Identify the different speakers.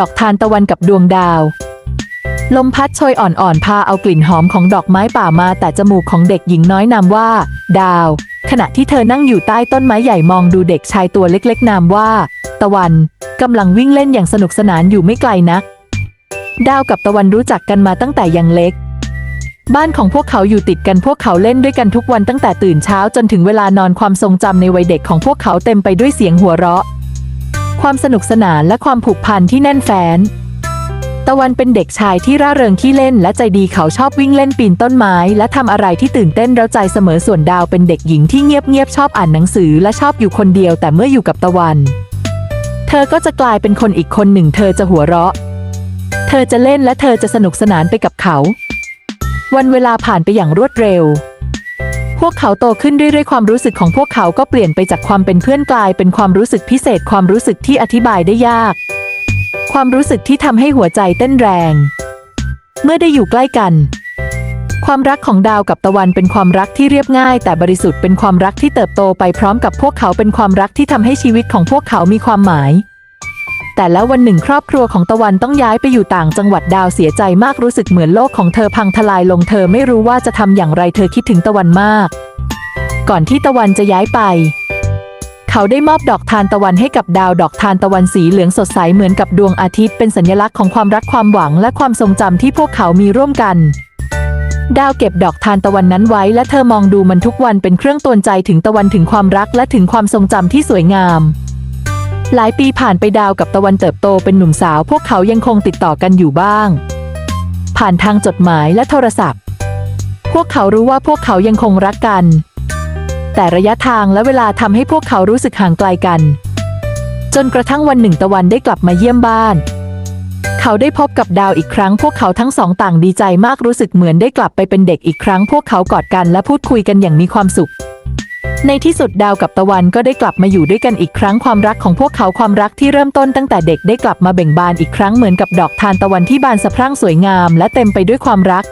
Speaker 1: ดอกทานตะวันกับดวงดาว ลมพัดโชยอ่อนๆ พาเอากลิ่นหอมของดอกไม้ป่ามาแต่จมูกของเด็กหญิงน้อยนามว่า ดาว ขณะที่เธอนั่งอยู่ใต้ต้นไม้ใหญ่มองดูเด็กชายตัวเล็กๆ นามว่า ตะวันกำลังวิ่งเล่นอย่างสนุกสนานอยู่ไม่ไกลนัก ดาวกับตะวันรู้จักกันมาตั้งแต่ยังเล็กบ้านของพวกเขาอยู่ติดกันพวกเขาเล่นด้วยกันทุกวันตั้งแต่ตื่นเช้าจนถึงเวลานอนความทรงจำในวัยเด็กของพวกเขาเต็มไปด้วยเสียงหัวเราะ ความสนุกสนานและความผูกพันที่แน่นแฟ้น ตะวันเป็นเด็กชายที่ร่าเริงขี้เล่นและใจดีเขาชอบวิ่งเล่นปีนต้นไม้ และทำอะไรที่ตื่นเต้นเร้าใจเสมอส่วนดาวเป็นเด็กหญิงที่เงียบๆชอบอ่านหนังสือและชอบอยู่คนเดียวแต่เมื่ออยู่กับตะวัน เธอก็จะกลายเป็นคนอีกคนหนึ่ง เธอจะหัวเราะ เธอจะเล่นและเธอจะสนุกสนานไปกับเขา วันเวลาผ่านไปอย่างรวดเร็ว พวกเขาโตขึ้นเรื่อยๆความรู้สึกของพวกเขาก็เปลี่ยนไปจากความเป็นเพื่อนกลายเป็นความรู้สึกพิเศษความรู้สึกที่อธิบายได้ยาก ความรู้สึกที่ทำให้หัวใจเต้นแรง เมื่อได้อยู่ใกล้กัน ความรักของดาวกับตะวันเป็นความรักที่เรียบง่าย แต่บริสุทธิ์เป็นความรักที่เติบโตไปพร้อมกับพวกเขาเป็นความรักที่ทำให้ชีวิตของพวกเขามีความหมาย แต่แล้ววันหนึ่งครอบครัวของตะวันต้องย้ายไปอยู่ต่างจังหวัดดาวเสียใจมากรู้สึกเหมือนโลกของเธอพังทลายลงเธอไม่รู้ว่าจะทำอย่างไรเธอคิดถึงตะวันมาก ก่อนที่ตะวันจะย้ายไป เขาได้มอบดอกทานตะวันให้กับดาวดอกทานตะวันสีเหลืองสดใสเหมือนกับดวงอาทิตย์เป็นสัญลักษณ์ของความรักความหวังและความทรงจำที่พวกเขามีร่วมกันดาวเก็บดอกทานตะวันนั้นไว้ และเธอมองดูมันทุกวันเป็นเครื่องตือนใจถึงตะวันถึงความรักและถึงความทรงจำที่สวยงาม หลายปีผ่านไปดาวกับตะวันเติบโตเป็นหนุ่มสาว พวกเขายังคงติดต่อกันอยู่บ้าง ผ่านทางจดหมายและโทรศัพท์ พวกเขารู้ว่าพวกเขายังคงรักกัน แต่ระยะทางและเวลาทำให้พวกเขารู้สึกห่างไกลกัน จนกระทั่งวันหนึ่งตะวันได้กลับมาเยี่ยมบ้าน เขาได้พบกับดาวอีกครั้ง พวกเขาทั้งสองต่างดีใจมากรู้สึกเหมือนได้กลับไปเป็นเด็กอีกครั้ง พวกเขากอดกันและพูดคุยกันอย่างมีความสุข ในที่สุดดาวกับตะวันก็ได้กลับมาอยู่ด้วยกันอีกครั้งความรักของพวกเขาความรักที่เริ่มต้นตั้งแต่เด็กได้กลับมาเบ่งบานอีกครั้งเหมือนกับดอกทานตะวันที่บานสะพรั่งสวยงามและเต็มไปด้วยความรัก